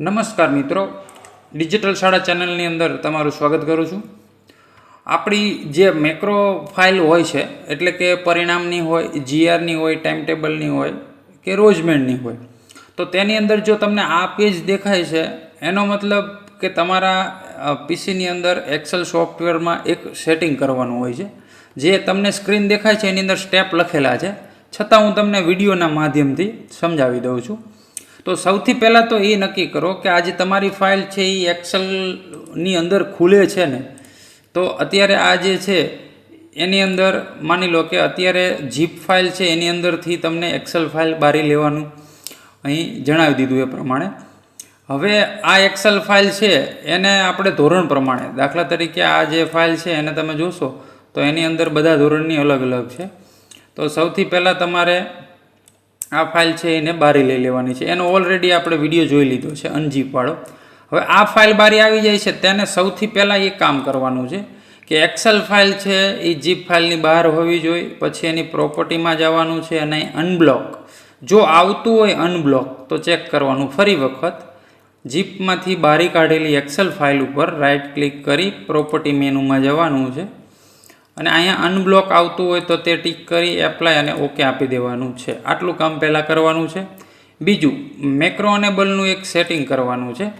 નમસ્કાર મિત્રો. ડિજિટલ શાળા ચેનલની અંદર તમારું સ્વાગત કરું છું. આપણી જે મેક્રો ફાઇલ હોય છે, એટલે કે પરિણામની હોય, જીઆરની હોય ટાઈમ ટેબલની હોય, કે રોજમેન્ટની હોય, તો તેની અંદર જો તમને આ પેજ દેખાય છે, એનો મતલબ કે તમારા પીસીની અંદર એક્સેલ સોફ્ટવેરમાં એક સેટિંગ કરવાનું હોય છે. જે તમને સ્ક્રીન દેખાય છે, એની અંદર સ્ટેપ લખેલા છે. છતાં હું તમને વિડીયોના માધ્યમથી સમજાવી દઉં છું. તો સૌથી પહેલાં તો એ નક્કી કરો કે આજે તમારી ફાઇલ છે એ એક્સલની અંદર ખુલે છે ને, તો અત્યારે આ જે છે એની અંદર માની લો કે અત્યારે જીપ ફાઇલ છે એની અંદરથી તમને એક્સેલ ફાઇલ બારી લેવાનું અહીં જણાવી દીધું એ પ્રમાણે. હવે આ એક્સેલ ફાઇલ છે એને આપણે ધોરણ પ્રમાણે, દાખલા તરીકે આ જે ફાઇલ છે એને તમે જોશો તો એની અંદર બધા ધોરણની અલગ અલગ છે. તો સૌથી પહેલાં તમારે આ ફાઇલ છે એને બારી લઈ લેવાની છે. એનો ઓલરેડી આપણે વીડિયો જોઈ લીધો છે અનજીપ વાળો. હવે આ ફાઇલ બારી આવી જાય છે, તેને સૌથી પહેલાં એ કામ કરવાનું છે કે એક્સેલ ફાઇલ છે, એ જીપ ફાઇલની બહાર હોવી જોઈએ, પછી એની પ્રોપર્ટીમાં જવાનું છે અને અનબ્લોક જો આવતું હોય અનબ્લોક તો ચેક કરવાનું. ફરી વખત જીપમાંથી બારી કાઢેલી એક્સેલ ફાઇલ ઉપર રાઇટ ક્લિક કરી પ્રોપર્ટી મેનુમાં જવાનું છે. અને અહીંયા અનબ્લોક આવતું હોય તો તે ટીક કરી એપ્લાય અને ઓકે આપી દેવાનું છે. આટલું કામ પહેલાં કરવાનું છે. બીજું મેક્રો અનેબલનું એક સેટિંગ કરવાનું છે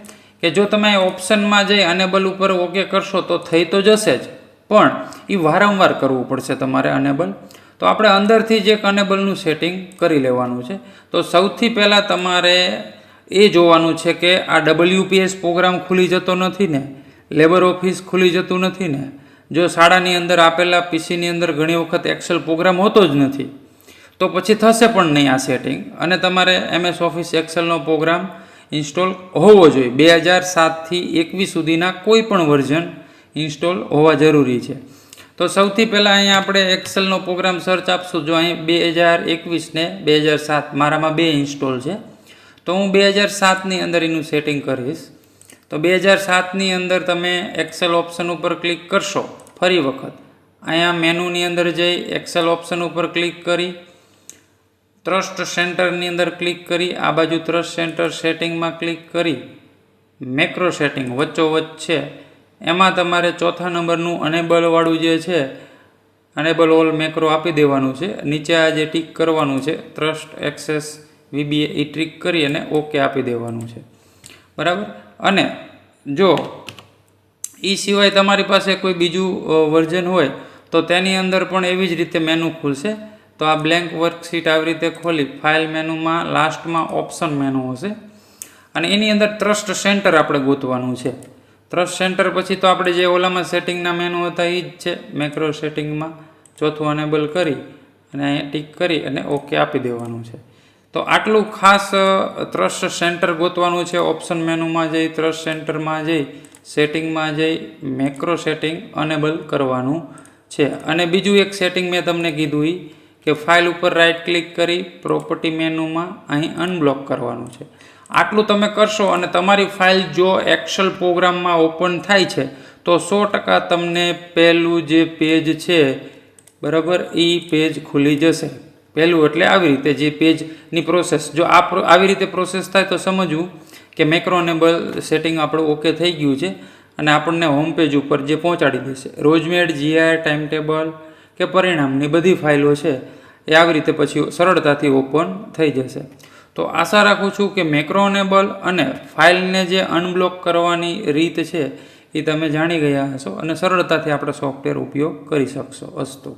કે જો તમે ઓપ્શનમાં જઈ અનેબલ ઉપર ઓકે કરશો તો થઈ તો જશે જ. પણ એ વારંવાર કરવું પડશે તમારે અનેબલ તો આપણે અંદરથી જ એક અનેબલનું સેટિંગ કરી લેવાનું છે. તો સૌથી પહેલાં તમારે એ જોવાનું છે કે આ ડબલ્યુપીએસ પ્રોગ્રામ ખુલી જતો નથી ને? લેબર ઓફિસ ખુલી જતું નથી ને? જો શાળાની અંદર આપેલા પીસીની અંદર ઘણી વખત એક્સેલ પ્રોગ્રામ હોતો જ નથી, તો પછી થશે પણ નહીં આ સેટિંગ અને તમારે એમએસ ઓફિસ એક્સેલનો પ્રોગ્રામ ઇન્સ્ટોલ હોવો જોઈએ. બે હજાર સાતથી એકવીસ સુધીના કોઈ પણ વર્ઝન ઇન્સ્ટોલ હોવા જરૂરી છે. તો સૌથી પહેલાં અહીંયા આપણે એક્સેલનો પ્રોગ્રામ સર્ચ આપશું. જો અહીં બે હજાર એકવીસને બે હજાર સાત, મારામાં બે ઇન્સ્ટોલ છે. તો હું બે હજાર સાતની અંદર એનું સેટિંગ કરીશ. તો બે હજાર સાતની અંદર તમે એક્સેલ ઓપ્શન ઉપર ક્લિક કરશો ફરી વખત. અહીંયા મેનુની અંદર જઈ એક્સેલ ઓપ્શન ઉપર ક્લિક કરી ટ્રસ્ટ સેન્ટરની અંદર ક્લિક કરી, આ બાજુ ટ્રસ્ટ સેન્ટર સેટિંગમાં ક્લિક કરી મેક્રો સેટિંગ વચ્ચોવચ્ચ છે. એમાં તમારે ચોથા નંબરનું અનેબલવાળું જે છે અનેબલ ઓલ મેક્રો આપી દેવાનું છે. નીચે આ જે ટીક કરવાનું છે ટ્રસ્ટ એક્સેસ વીબીએ એ ટ્રીક કરી અને ઓકે આપી દેવાનું છે. બરાબર? અને જો એ સિવાય તમારી પાસે કોઈ બીજું વર્ઝન હોય, તો તેની અંદર પણ એવી જ રીતે મેનુ ખુલશે. તો આ બ્લેન્ક વર્કશીટ આવી રીતે ખોલી ફાઇલ મેનુમાં લાસ્ટમાં ઓપ્શન મેનુ હશે. અને એની અંદર ટ્રસ્ટ સેન્ટર આપણે ગોતવાનું છે. ટ્રસ્ટ સેન્ટર પછી તો આપણે જે ઓલામાં સેટિંગના મેનુ હતા એ જ છે. મેક્રો સેટિંગમાં ચોથું અનેબલ કરી અને અહીંયા ટીક કરી અને ઓકે આપી દેવાનું છે. તો આટલું ખાસ ટ્રસ્ટ સેન્ટર ગોતવાનું છે. ઓપ્શન મેનુમાં જઈ ટ્રસ્ટ સેન્ટરમાં જઈ સેટિંગમાં જઈ મેક્રો સેટિંગ અનેબલ કરવાનું છે. અને બીજું એક સેટિંગ મેં તમને કીધું એ કે ફાઇલ ઉપર રાઇટ ક્લિક કરી પ્રોપર્ટી મેનુમાં અહીં અનબ્લોક કરવાનું છે. આટલું તમે કરશો અને તમારી ફાઇલ જો એક્સેલ પ્રોગ્રામમાં ઓપન થાય છે, તો સો ટકા તમને પહેલું જે પેજ છે, બરાબર એ પેજ ખુલી જશે. પહેલું એટલે આવી રીતે જે પેજની પ્રોસેસ જો આ આવી રીતે પ્રોસેસ થાય તો સમજવું કે મેક્રોનેબલ સેટિંગ આપણું ઓકે થઈ ગયું છે અને આપણને હોમ પેજ ઉપર જે પહોંચાડી દેશે. રોજમેડ જીઆઈ ટાઈમ ટેબલ કે પરિણામની બધી ફાઇલો છે, એ આવી રીતે પછી સરળતાથી ઓપન થઈ જશે. તો આશા રાખું છું કે મેક્રોનેબલ અને ફાઇલને જે અનબ્લોક કરવાની રીત છે, એ તમે જાણી ગયા હશો અને સરળતાથી આપણે સોફ્ટવેર ઉપયોગ કરી શકશો અસ્તુ.